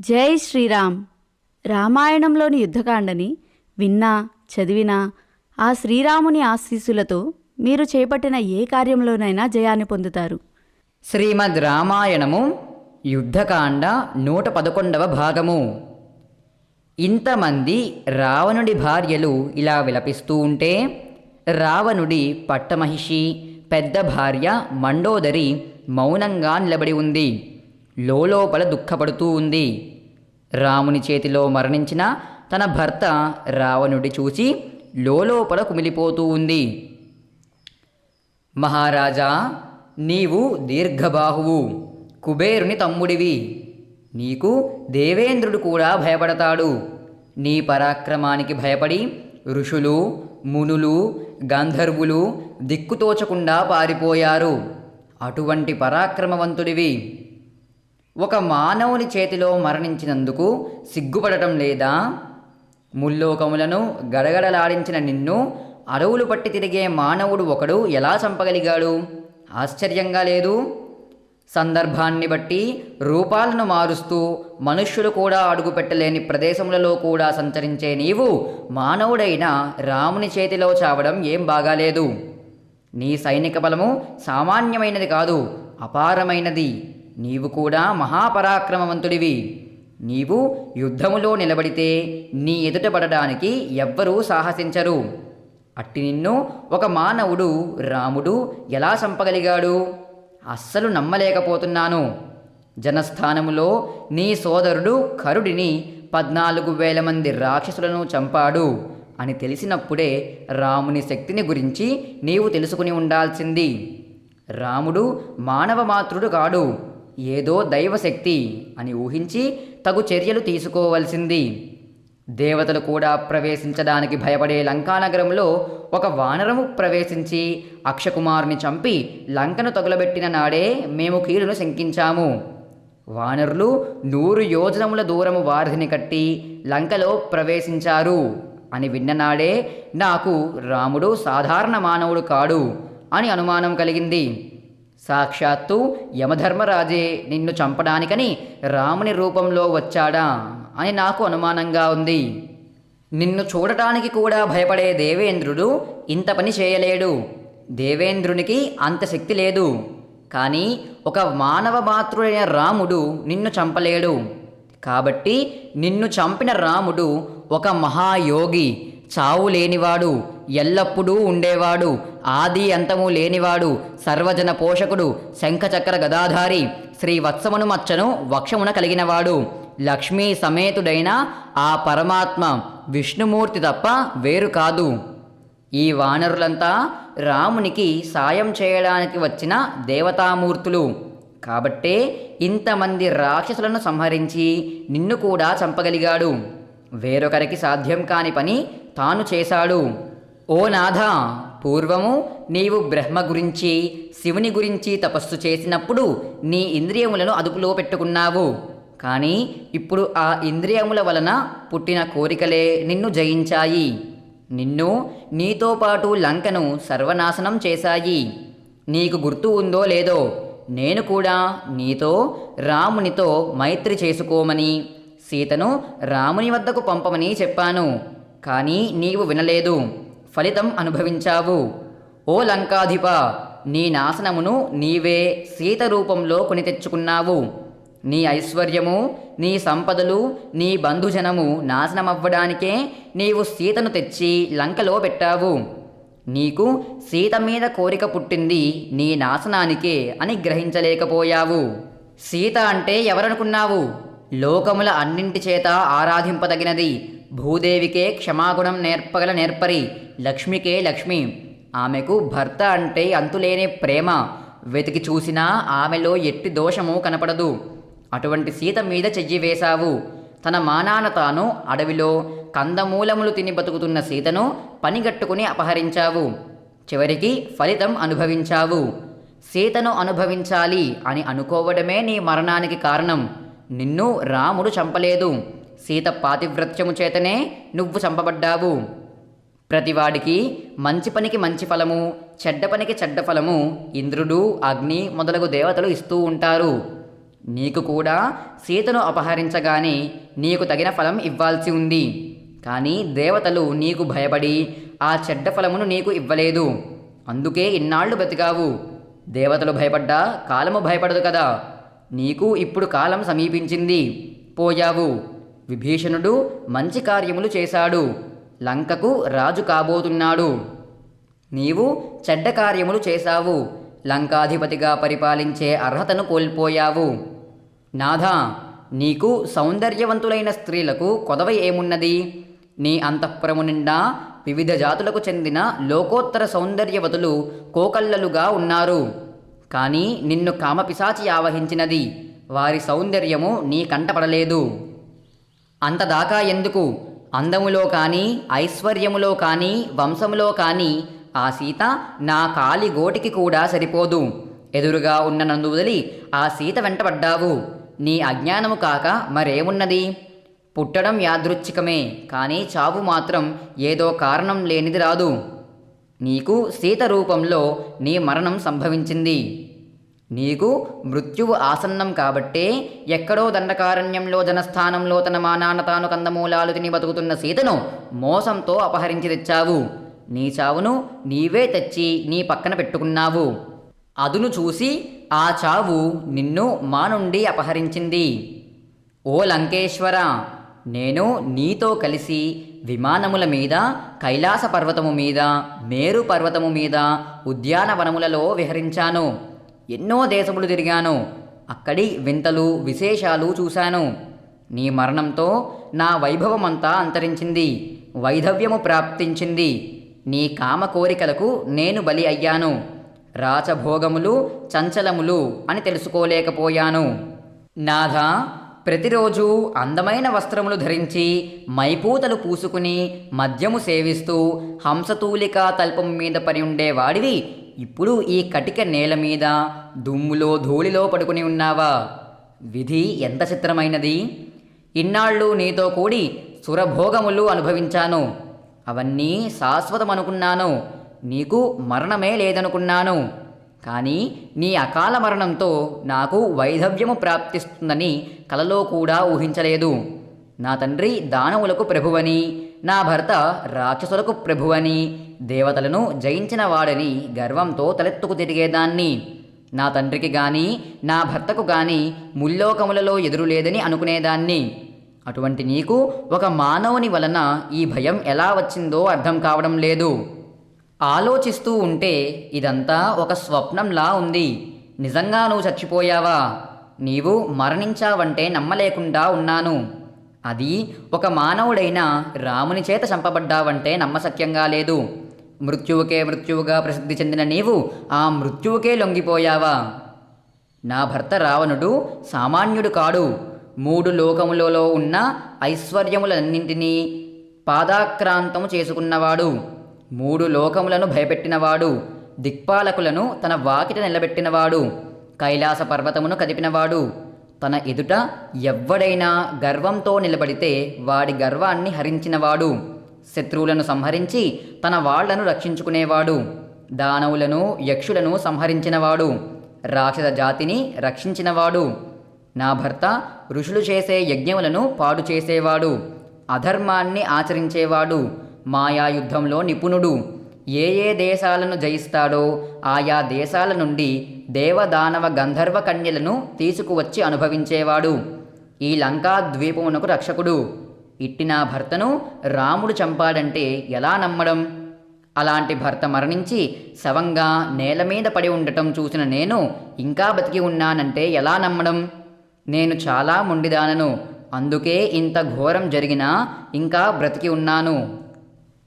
జై శ్రీరామ్. రామాయణంలోని యుద్ధకాండని విన్నా చదివినా ఆ శ్రీరాముని ఆశీస్సులతో మీరు చేపట్టిన ఏ కార్యంలోనైనా జయాన్ని పొందుతారు. శ్రీమద్ రామాయణము యుద్ధకాండ నూట పదకొండవ భాగము. ఇంతమంది రావణుడి భార్యలు ఇలా విలపిస్తూ ఉంటే రావణుడి పట్టమహిషి పెద్ద భార్య మండోదరి మౌనంగా నిలబడి ఉంది. లోపల దుఃఖపడుతూ ఉంది. రాముని చేతిలో మరణించిన తన భర్త రావణుడి చూసి లోపల కుమిలిపోతూ ఉంది. మహారాజా నీవు దీర్ఘబాహువు కుబేరుని తమ్ముడివి. నీకు దేవేంద్రుడు కూడా భయపడతాడు. నీ పరాక్రమానికి భయపడి ఋషులు మునులు గంధర్వులు దిక్కుతోచకుండా పారిపోయారు. అటువంటి పరాక్రమవంతుడివి. ఒక మానవుని చేతిలో మరణించినందుకు సిగ్గుపడటం లేదా? ముల్లోకములను గడగడలాడించిన నిన్ను అడవులు పట్టి తిరిగే మానవుడు ఒకడు ఎలా చంపగలిగాడు? ఆశ్చర్యంగా లేదు. సందర్భాన్ని బట్టి రూపాలను మారుస్తూ మనుష్యులు కూడా అడుగుపెట్టలేని ప్రదేశములలో కూడా సంచరించే నీవు మానవుడైన రాముని చేతిలో చావడం ఏం బాగాలేదు. నీ సైనిక బలము సామాన్యమైనది కాదు అపారమైనది. నీవు కూడా మహాపరాక్రమవంతుడివి. నీవు యుద్ధములో నిలబడితే నీ ఎదుట పడడానికి ఎవ్వరూ సాహసించరు. అట్టి నిన్ను ఒక మానవుడు రాముడు ఎలా చంపగలిగాడు? అస్సలు నమ్మలేకపోతున్నాను. జనస్థానములో నీ సోదరుడు కరుడిని పద్నాలుగు వేల మంది రాక్షసులను చంపాడు అని తెలిసినప్పుడే రాముని శక్తిని గురించి నీవు తెలుసుకుని ఉండాల్సింది. రాముడు మానవ మాతృడు కాడు. ఏదో దైవశక్తి అని ఊహించి తగు చర్యలు తీసుకోవలసింది. దేవతలు కూడా ప్రవేశించడానికి భయపడే లంకానగరంలో ఒక వానరము ప్రవేశించి అక్షకుమారుని చంపి లంకను తగులబెట్టిన నాడే మేము కీలును శంకించాము. వానరులు నూరు యోజనముల దూరము వారిధిని కట్టి లంకలో ప్రవేశించారు అని విన్ననాడే నాకు రాముడు సాధారణ మానవుడు కాడు అని అనుమానం కలిగింది. సాక్షాత్తు యమధర్మరాజే నిన్ను చంపడానికని రాముని రూపంలో వచ్చాడా అని నాకు అనుమానంగా ఉంది. నిన్ను చూడటానికి కూడా భయపడే దేవేంద్రుడు ఇంత పని చేయలేడు. దేవేంద్రునికి అంత శక్తి లేదు. కానీ ఒక మానవ మాతృడైన రాముడు నిన్ను చంపలేడు. కాబట్టి నిన్ను చంపిన రాముడు ఒక మహాయోగి. చావు లేనివాడు ఎల్లప్పుడూ ఉండేవాడు ఆది అంతము లేనివాడు సర్వజన పోషకుడు శంఖచక్ర గదాధారి శ్రీ వత్సమును మచ్చను వక్షమున కలిగినవాడు. లక్ష్మీ సమేతుడైన ఆ పరమాత్మ విష్ణుమూర్తి తప్ప వేరు కాదు. ఈ వానరులంతా రామునికి సాయం చేయడానికి వచ్చిన దేవతామూర్తులు. కాబట్టే ఇంతమంది రాక్షసులను సంహరించి నిన్ను కూడా చంపగలిగాడు. వేరొకరికి సాధ్యం కాని పని తాను చేశాడు. ఓ నాథ పూర్వము నీవు బ్రహ్మ గురించి శివుని గురించి తపస్సు చేసినప్పుడు నీ ఇంద్రియములను అదుపులో పెట్టుకున్నావు. కానీ ఇప్పుడు ఆ ఇంద్రియముల వలన పుట్టిన కోరికలే నిన్ను జయించాయి. నిన్ను నీతో పాటు లంకను సర్వనాశనం చేశాయి. నీకు గుర్తు ఉందో లేదో నేను కూడా నీతో రామునితో మైత్రి చేసుకోమని సీతను రాముని వద్దకు పంపమని చెప్పాను. కానీ నీవు వినలేదు. ఫలితం అనుభవించావు. ఓ లంకాధిప నీ నాశనమును నీవే సీత రూపంలో కొని తెచ్చుకున్నావు. నీ ఐశ్వర్యము నీ సంపదలు నీ బంధుజనము నాశనమవ్వడానికే నీవు సీతను తెచ్చి లంకలో పెట్టావు. నీకు సీత మీద కోరిక పుట్టింది నీ నాశనానికే అని గ్రహించలేకపోయావు. సీత అంటే ఎవరనుకున్నావు? లోకముల అన్నింటి చేత ఆరాధింపదగినది భూదేవికే క్షమాగుణం నేర్పగల నేర్పరి లక్ష్మికే లక్ష్మి. ఆమెకు భర్త అంటే అంతులేని ప్రేమ. వెతికి చూసినా ఆమెలో ఎట్టి దోషము కనపడదు. అటువంటి సీత మీద చెయ్యి వేశావు. తన మానాన తాను అడవిలో కందమూలములు తిని బతుకుతున్న సీతను పనిగట్టుకుని అపహరించావు. చివరికి ఫలితం అనుభవించావు. సీతను అనుభవించాలి అని అనుకోవడమే నీ మరణానికి కారణం. నిన్ను రాముడు చంపలేదు. సీత పాతివ్రత్యము చేతనే నువ్వు చంపబడ్డావు. ప్రతివాడికి మంచి పనికి మంచి ఫలము చెడ్డ పనికి చెడ్డ ఫలము ఇంద్రుడు అగ్ని మొదలగు దేవతలు ఇస్తూ ఉంటారు. నీకు కూడా సీతను అపహరించగానే నీకు తగిన ఫలం ఇవ్వాల్సి ఉంది. కానీ దేవతలు నీకు భయపడి ఆ చెడ్డ ఫలమును నీకు ఇవ్వలేదు. అందుకే ఇన్నాళ్ళు బతికావు దేవతలు భయపడ్డా కాలము భయపడదు కదా. నీకు ఇప్పుడు కాలం సమీపించింది. పోయావు. విభీషణుడు మంచి కార్యములు చేశాడు. లంకకు రాజు కాబోతున్నాడు. నీవు చెడ్డ కార్యములు చేశావు. లంకాధిపతిగా పరిపాలించే అర్హతను కోల్పోయావు. నాథా నీకు సౌందర్యవంతులైన స్త్రీలకు కొదవ ఏమున్నది? నీ అంతఃపురము నిండా వివిధ జాతులకు చెందిన లోకోత్తర సౌందర్యవతులు కోకల్లలుగా ఉన్నారు. కానీ నిన్ను కామపిశాచి ఆవహించినది. వారి సౌందర్యము నీ కంటపడలేదు. అంతదాకా ఎందుకు? అందములో కానీ ఐశ్వర్యములో కానీ వంశములో కానీ ఆ సీత నా కాలి గోటికి కూడా సరిపోదు. ఎదురుగా ఉన్న నందు వదిలి ఆ సీత వెంటబడ్డావు నీ అజ్ఞానము కాక మరేమున్నది? పుట్టడం యాదృచ్ఛికమే కానీ చావు మాత్రం ఏదో కారణం లేనిది రాదు. నీకు సీత రూపంలో నీ మరణం సంభవించింది. నీకు మృత్యువు ఆసన్నం కాబట్టే ఎక్కడో దండకారణ్యంలో జనస్థానంలో తన మానాన్న తాను కందమూలాలు తిని బతుకుతున్న సీతను మోసంతో అపహరించి తెచ్చావు. నీ చావును నీవే తెచ్చి నీ పక్కన పెట్టుకున్నావు. అదును చూసి ఆ చావు నిన్ను మా నుండి అపహరించింది. ఓ లంకేశ్వర నేను నీతో కలిసి విమానముల మీద కైలాస పర్వతము మీద మేరు పర్వతము మీద ఉద్యానవనములలో విహరించాను. ఎన్నో దేశములు తిరిగాను. అక్కడి వింతలు విశేషాలు చూశాను. నీ మరణంతో నా వైభవమంతా అంతరించింది. వైధవ్యము ప్రాప్తించింది. నీ కామ కోరికలకు నేను బలి అయ్యాను. రాచభోగములు చంచలములు అని తెలుసుకోలేకపోయాను. నాథ ప్రతిరోజు అందమైన వస్త్రములు ధరించి మైపూతలు పూసుకుని మద్యము సేవిస్తూ హంసతూలికా తల్పం మీద పడి ఉండేవాడివి ఇప్పుడు ఈ కటిక నేల మీద దుమ్ములో ధూళిలో పడుకుని ఉన్నావా? విధి ఎంత చిత్రమైనది? ఇన్నాళ్ళు నీతో కూడి సురభోగములు అనుభవించాను. అవన్నీ శాశ్వతం అనుకున్నాను నీకు మరణమే లేదనుకున్నాను. కానీ నీ అకాల మరణంతో నాకు వైధవ్యము ప్రాప్తిస్తుందని కలలో కూడా ఊహించలేదు. నా తండ్రి దానవులకు ప్రభువని నా భర్త రాక్షసులకు ప్రభువని దేవతలను జయించిన వాడని గర్వంతో తలెత్తుకు తిరిగేదాన్ని. నా తండ్రికి గాని నా భర్తకు గాని ముల్లోకములలో ఎదురు లేదని అనుకునేదాన్ని. అటువంటి నీకు ఒక మానవుని వలన ఈ భయం ఎలా వచ్చిందో అర్థం కావడం లేదు. ఆలోచిస్తూ ఉంటే ఇదంతా ఒక స్వప్నంలా ఉంది. నిజంగా నువ్వు చచ్చిపోయావా? నీవు మరణించావంటే నమ్మలేకుండా ఉన్నాను. అది ఒక మానవుడైన రాముని చేత చంపబడ్డావంటే నమ్మసక్యంగా లేదు. మృత్యువుకే మృత్యువుగా ప్రసిద్ధి చెందిన నీవు ఆ మృత్యువుకే లొంగిపోయావా? నా భర్త రావణుడు సామాన్యుడు కాడు. మూడు లోకములలో ఉన్న ఐశ్వర్యములన్నింటినీ పాదాక్రాంతము చేసుకున్నవాడు. మూడు లోకములను భయపెట్టినవాడు. దిక్పాలకులను తన వాకిట నిలబెట్టినవాడు. కైలాస పర్వతమును కదిపినవాడు. తన ఎదుట ఎవ్వడైనా గర్వంతో నిలబడితే వాడి గర్వాన్ని హరించినవాడు. శత్రువులను సంహరించి తన వాళ్ళను రక్షించుకునేవాడు. దానవులను యక్షులను సంహరించినవాడు. రాక్షస జాతిని రక్షించినవాడు. నా భర్త ఋషులు చేసే యజ్ఞములను పాడు చేసేవాడు. అధర్మాన్ని ఆచరించేవాడు. మాయాయుద్ధంలో నిపుణుడు. ఏ ఏ దేశాలను జయిస్తాడో ఆయా దేశాల నుండి దేవదానవ గంధర్వ కన్యలను తీసుకువచ్చి అనుభవించేవాడు. ఈ లంకా ద్వీపమునకు రక్షకుడు. ఇట్టి నా భర్తను రాముడు చంపాడంటే ఎలా నమ్మడం? అలాంటి భర్త మరణించి శవంగా నేల మీద పడి ఉండటం చూసిన నేను ఇంకా బతికి ఉన్నానంటే ఎలా నమ్మడం? నేను చాలా మొండిదానను అందుకే ఇంత ఘోరం జరిగినా ఇంకా బ్రతికి ఉన్నాను.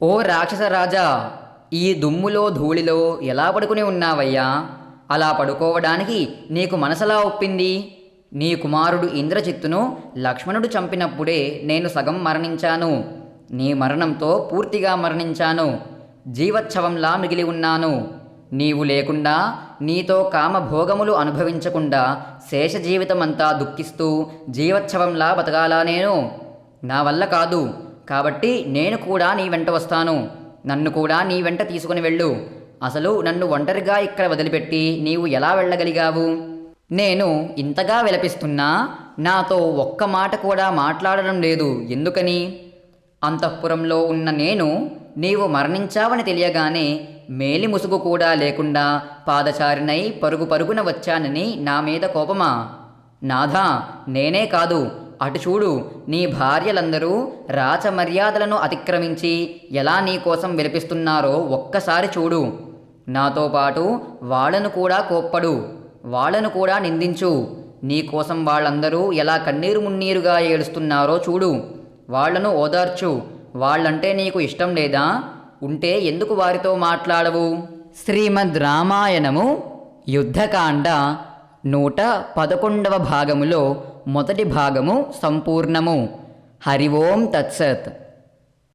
ఓ రాక్షస రాజా ఈ దుమ్ములో ధూళిలో ఎలా పడుకుని ఉన్నావయ్యా? అలా పడుకోవడానికి నీకు మనసలా ఒప్పింది? నీ కుమారుడు ఇంద్రజిత్తును లక్ష్మణుడు చంపినప్పుడే నేను సగం మరణించాను. నీ మరణంతో పూర్తిగా మరణించాను. జీవచ్ఛవంలా మిగిలి ఉన్నాను. నీవు లేకుండా నీతో కామభోగములు అనుభవించకుండా శేష జీవితమంతా దుఃఖిస్తూ జీవచ్ఛవంలా బతకాలా నేను? నా వల్ల కాదు. కాబట్టి నేను కూడా నీ వెంట వస్తాను. నన్ను కూడా నీ వెంట తీసుకుని వెళ్ళు. అసలు నన్ను ఒంటరిగా ఇక్కడ వదిలిపెట్టి నీవు ఎలా వెళ్ళగలిగావు? నేను ఇంతగా విలపిస్తున్నా నాతో ఒక్క మాట కూడా మాట్లాడడం లేదు ఎందుకని? అంతఃపురంలో ఉన్న నేను నీవు మరణించావని తెలియగానే మేలి ముసుగు కూడా లేకుండా పాదచారినై పరుగు పరుగున వచ్చానని నా మీద కోపమా? నాథా నేనే కాదు. అటు చూడు నీ భార్యలందరూ రాచమర్యాదలను అతిక్రమించి ఎలా నీ కోసం విలపిస్తున్నారో ఒక్కసారి చూడు. నాతో పాటు వాళ్ళను కూడా కోప్పడు. వాళ్ళను కూడా నిందించు. నీకోసం వాళ్ళందరూ ఎలా కన్నీరు మున్నీరుగా ఏడుస్తున్నారో చూడు. వాళ్ళను ఓదార్చు. వాళ్ళంటే నీకు ఇష్టం లేదా? ఉంటే ఎందుకు వారితో మాట్లాడవు? శ్రీమద్ రామాయణము యుద్ధకాండ నూట పదకొండవ భాగములో మొదటి భాగము సంపూర్ణము. హరి ఓం తత్సత్.